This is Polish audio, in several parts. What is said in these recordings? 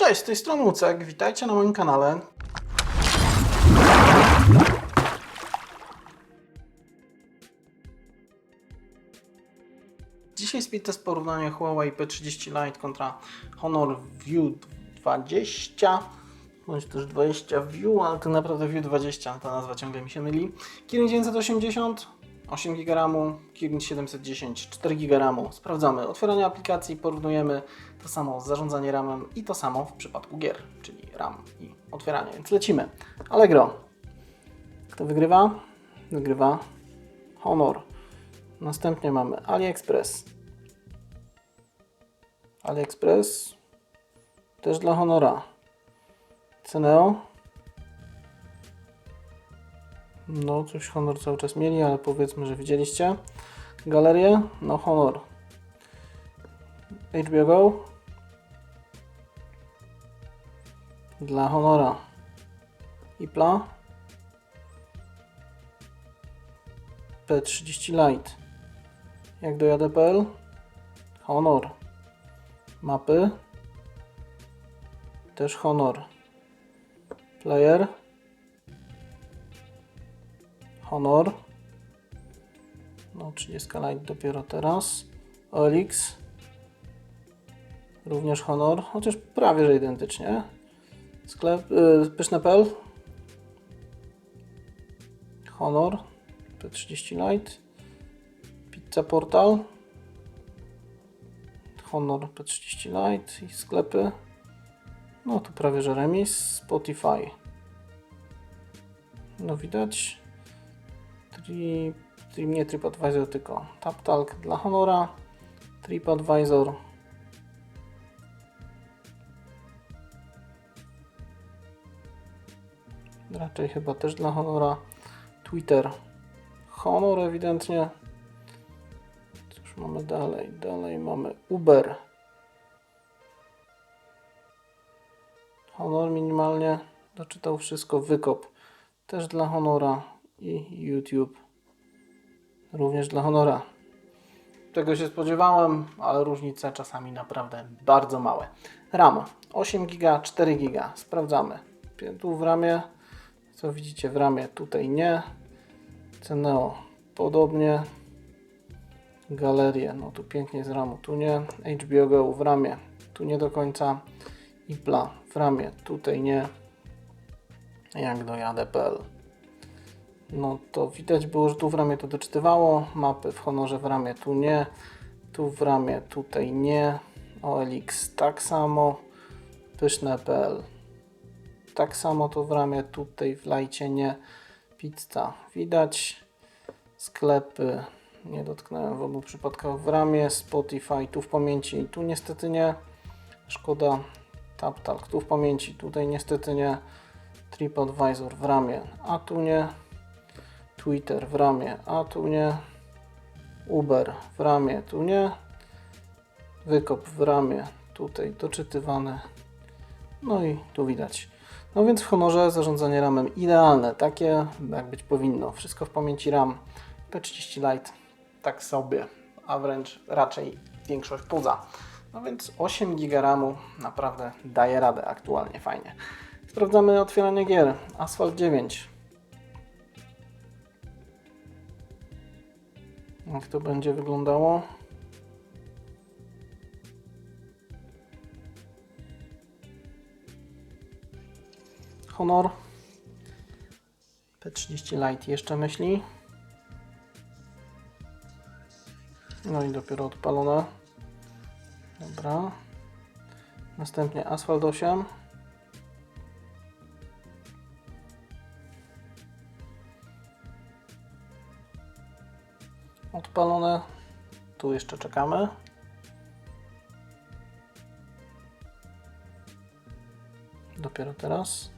Cześć, z tej strony Lucek, witajcie na moim kanale. Dzisiaj speed test porównania Huawei P30 Lite kontra Honor View 20 bądź też 20 View, ale to naprawdę View 20, ta nazwa ciągle mi się myli. Kirin 980, 8 GB RAMu, Kirin 710, 4 GB RAMu. Sprawdzamy otwieranie aplikacji, porównujemy to samo zarządzanie RAMem i to samo w przypadku gier, czyli RAM i otwieranie. Więc lecimy. Allegro. Kto wygrywa? Wygrywa Honor. Następnie mamy AliExpress. AliExpress też dla Honora. Ceneo. No, coś Honor cały czas mieli, ale powiedzmy, że widzieliście. Galerię, no Honor. HBO Go. Dla Honora. Ipla. P30 Lite. Jak dojadę.pl. Honor. Mapy. Też Honor. Player. Honor. No 30 Lite dopiero teraz. OLX. Również Honor, chociaż prawie że identycznie. Sklep yy, pyszne.pl. Honor. P30 Lite. Pizza Portal. Honor P30 Lite i sklepy. No tu prawie że remis. Spotify. No widać. Tri, tri, nie TripAdvisor, tylko TapTalk dla Honora. TripAdvisor. Raczej chyba też dla Honora. Twitter. Honor ewidentnie. Cóż mamy dalej? Dalej mamy Uber. Honor minimalnie doczytał wszystko. Wykop też dla Honora i YouTube również dla Honora. Tego się spodziewałem, ale różnice czasami naprawdę bardzo małe. RAM 8 GB, 4 GB. Sprawdzamy. Tu w ramie, co widzicie w ramie, tutaj nie. Ceneo podobnie. Galerię, no tu pięknie z ramu, tu nie. HBO Go w ramie, tu nie do końca. Ipla w ramie, tutaj nie. Jak dojadę.pl no to widać było, że tu w ramie to doczytywało, mapy w honorze w ramie tu nie, tu w ramie tutaj nie, OLX tak samo, pyszne.pl tak samo to w ramie, tutaj w lajcie nie, pizza widać, sklepy nie dotknąłem w obu przypadkach w ramie, Spotify tu w pamięci i tu niestety nie, szkoda, TapTalk tu w pamięci, tutaj niestety nie, TripAdvisor w ramię, a tu nie, Twitter w ramię, a tu nie. Uber w ramię, tu nie. Wykop w ramię, tutaj doczytywane. No i tu widać. No więc w honorze zarządzanie ramem idealne, takie jak być powinno. Wszystko w pamięci RAM. P30 Lite tak sobie, a wręcz raczej większość poza. No więc 8 GB RAMu naprawdę daje radę aktualnie, fajnie. Sprawdzamy otwieranie gier. Asphalt 9. Jak to będzie wyglądało? Honor. P30 Lite jeszcze myśli. No i dopiero odpalone. Dobra. Następnie Asphalt 8. odpalone. Tu jeszcze czekamy. Dopiero teraz.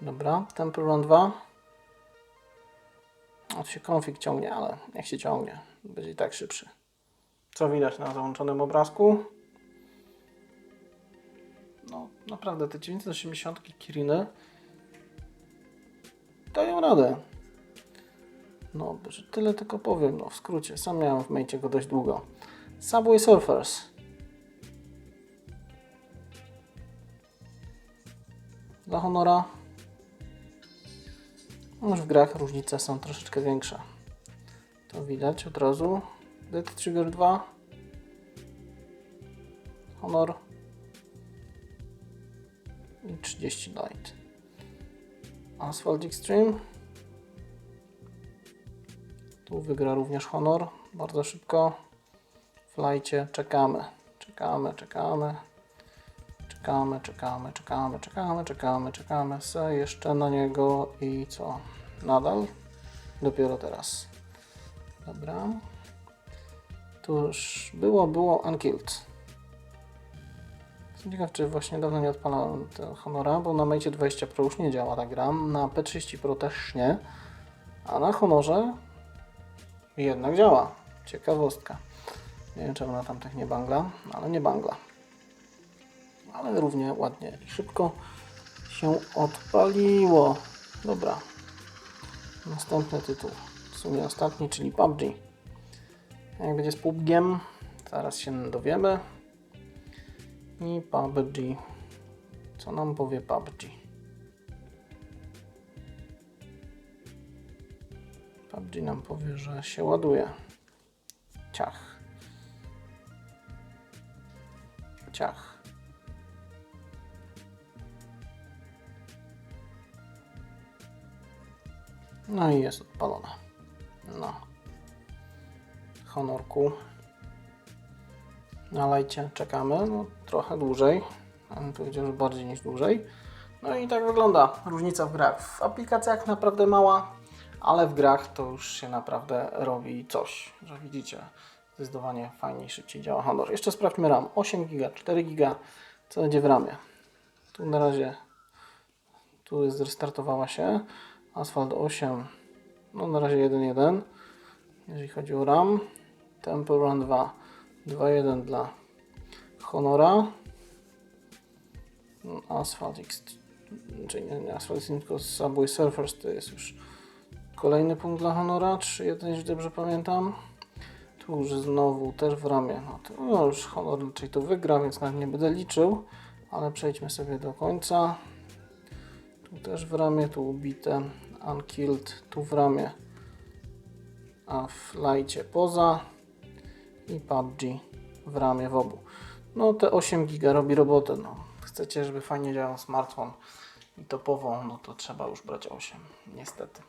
Dobra, Temple Run 2. Od się konfig ciągnie, ale niech się ciągnie. Będzie i tak szybszy. Co widać na załączonym obrazku? No, naprawdę te 980 Kiriny dają radę. No, tyle tylko powiem, no w skrócie. Sam miałem w mejcie go dość długo. Subway Surfers. Dla Honora. No, już w grach różnice są troszeczkę większe. To widać od razu. Dead Trigger 2. Honor. I 30 Light. Asphalt Extreme. Tu wygra również Honor. Bardzo szybko. W lajcie czekamy. Czekamy, czekamy. Czekamy, czekamy, czekamy, czekamy, czekamy, czekamy. Se jeszcze na niego i co? Nadal? Dopiero teraz. Dobra. Tu już było, było Unkilled. Jestem ciekaw, czy właśnie dawno nie odpalałem tego Honora, bo na Mate 20 Pro już nie działa ta gra, na P30 Pro też nie, a na Honorze jednak działa. Ciekawostka. Nie wiem, czemu na tamtych nie bangla, ale nie bangla. Ale równie ładnie i szybko się odpaliło. Dobra. Następny tytuł. W sumie ostatni, czyli PUBG. Jak będzie z PUBGiem, zaraz się dowiemy. I PUBG. Co nam powie PUBG? PUBG nam powie, że się ładuje. Ciach. Ciach. No i jest odpalone. No. Honorku. Na lajcie czekamy, no trochę dłużej. Ja bym powiedział, że bardziej niż dłużej. No i tak wygląda różnica w grach. W aplikacjach naprawdę mała, ale w grach to już się naprawdę robi coś, że widzicie. Zdecydowanie fajniej, szybciej działa Honor. Jeszcze sprawdźmy RAM. 8 GB, 4 GB. Co będzie w RAMie? Tu na razie tu jest zrestartowała się. Asphalt 8. No na razie 1.1. Jeżeli chodzi o RAM. Temple Run 2. 2.1 dla Honora. Asphalt X. Czyli nie, nie Asphalt X, tylko Subway Surfers to jest już kolejny punkt dla Honora. 3.1, jeśli dobrze pamiętam. Tu już znowu też w ramie. No to no już Honor raczej to wygra, więc nawet nie będę liczył. Ale przejdźmy sobie do końca. Tu też w ramię, tu ubite. Unkilled, tu w ramię. A w lajcie poza. I PUBG w ramię w obu. No te 8 giga robi robotę. No. Chcecie, żeby fajnie działał smartfon i topową, no to trzeba już brać 8. Niestety.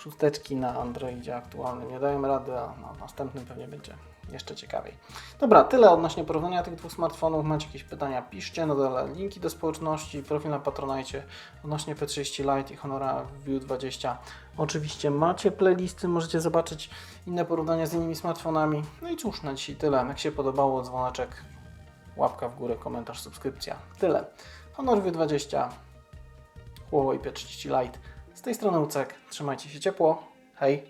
Szósteczki na Androidzie aktualnym nie dają rady, a na następnym pewnie będzie jeszcze ciekawiej. Dobra, tyle odnośnie porównania tych dwóch smartfonów. Macie jakieś pytania, piszcie. Na dole linki do społeczności, profil na Patronite odnośnie P30 Lite i Honora View 20. Oczywiście macie playlisty, możecie zobaczyć inne porównania z innymi smartfonami. No i cóż, na dzisiaj tyle. Jak się podobało, dzwoneczek, łapka w górę, komentarz, subskrypcja. Tyle. Honor View 20, Huawei P30 Lite. Z tej strony Ucek. Trzymajcie się ciepło. Hej!